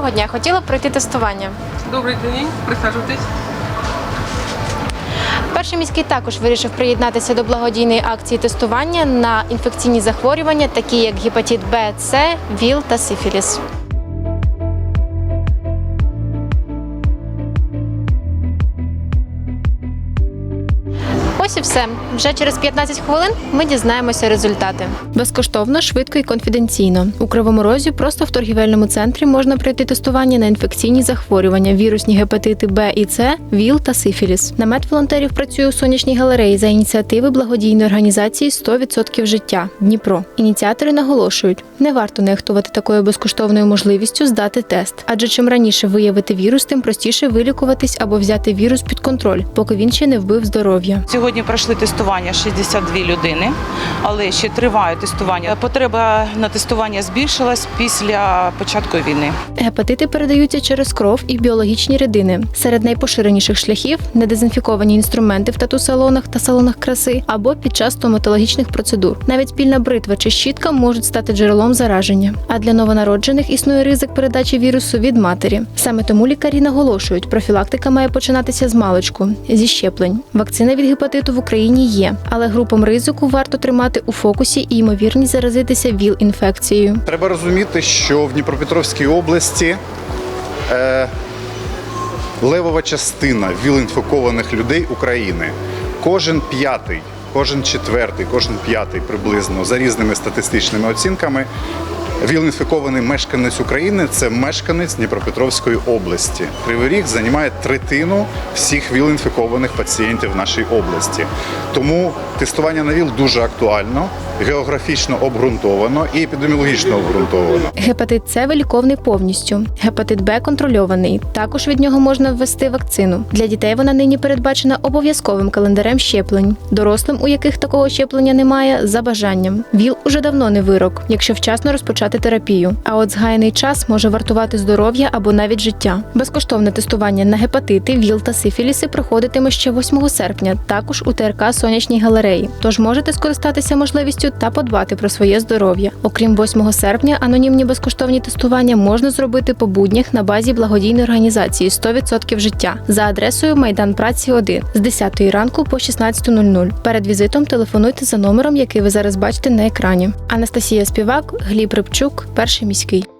Доброго дня, хотіла б пройти тестування. Добрий день, присаджуйтесь. Перший міський також вирішив приєднатися до благодійної акції тестування на інфекційні захворювання, такі як гепатит Б, С, ВІЛ та сифіліс. Ось і все. Вже через 15 хвилин ми дізнаємося результати. Безкоштовно, швидко і конфіденційно. У Кривому Розі просто в торгівельному центрі можна пройти тестування на інфекційні захворювання, вірусні гепатити Б і С, ВІЛ та сифіліс. Намет волонтерів працює у сонячній галереї за ініціативи благодійної організації «100% життя Дніпро. Ініціатори наголошують, не варто нехтувати такою безкоштовною можливістю здати тест, адже чим раніше виявити вірус, тим простіше вилікуватись або взяти вірус під контроль, поки він ще не вбив здоров'я. Сьогодні пройшли тестування 62 людини, але ще триває тестування. Потреба на тестування збільшилась після початку війни. Гепатити передаються через кров і біологічні рідини. Серед найпоширеніших шляхів недезінфіковані інструменти в тату-салонах та салонах краси або під час стоматологічних процедур. Навіть спільна бритва чи щітка можуть стати джерелом зараження. А для новонароджених існує ризик передачі вірусу від матері. Саме тому лікарі наголошують, профілактика має починатися з маличку, зі щеплень. Вакцина від гепатиту в Україні є, але групам ризику варто тримати у фокусі і ймовірність заразитися ВІЛ-інфекцією. Треба розуміти, що в Дніпропетровській області е, левова частина віл-інфікованих людей України. Кожен п'ятий, кожен четвертий, кожен п'ятий приблизно за різними статистичними оцінками. Віл-інфікований мешканець України це мешканець Дніпропетровської області. Кривий Ріг займає третину всіх віл-інфікованих пацієнтів в нашій області. Тому тестування на ВІЛ дуже актуально, географічно обґрунтовано і епідеміологічно обґрунтовано. Гепатит С виліковний повністю. Гепатит Б контрольований. Також від нього можна ввести вакцину. Для дітей вона нині передбачена обов'язковим календарем щеплень. Дорослим, у яких такого щеплення немає, за бажанням. ВІЛ уже давно не вирок, якщо вчасно розпочати терапію. А от згаяний час може вартувати здоров'я або навіть життя. Безкоштовне тестування на гепатити, ВІЛ та сифіліси проходитиме ще 8 серпня, також у ТРК Сонячній галереї. Тож можете скористатися можливістю та подбати про своє здоров'я. Окрім 8 серпня, анонімні безкоштовні тестування можна зробити по буднях на базі благодійної організації «100% життя за адресою Майдан Праці 1 з 10 ранку по 16.00. Перед візитом телефонуйте за номером, який ви зараз бачите на екрані. Анастасія Співак, Гліб Рибчук, перший міський.